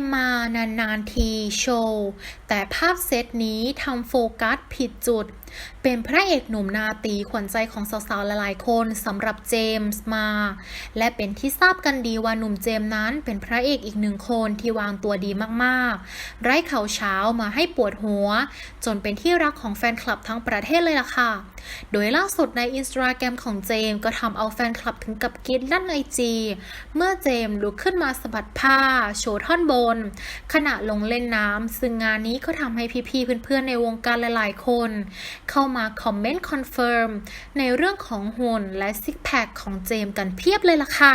มมานานๆทีโชว์ แต่ภาพเซตนี้ทำโฟกัสผิดจุด เป็นพระเอกหนุ่มนาตีขวัญใจของสาวๆ หลายๆ คนสำหรับเจมส์มา และเป็นที่ทราบกันดีว่าหนุ่มเจมส์นั้นเป็นพระเอกอีกหนึ่งคนที่วางตัวดีมากๆ ไร้เข่าเช้ามาให้ปวดหัว จนเป็นที่รักของแฟนคลับทั้งประเทศเลยล่ะค่ะ โดยล่าสุดในอินสตาแกรมของเจมส์ก็ทำเอาแฟนคลับถึงกับกรีดลั่นไอจีเมื่อเจมส์ลุกขึ้นมาสะบัดผ้าโชว์ท่อนบน ขณะลงเล่นน้ำซึ่งงานนี้ก็ทำให้พี่ๆเพื่อนๆในวงการหลายๆคน เข้ามาคอมเมนต์คอนเฟิร์มในเรื่องของหุ่นและซิกแพคของเจมกันเพียบเลยล่ะค่ะ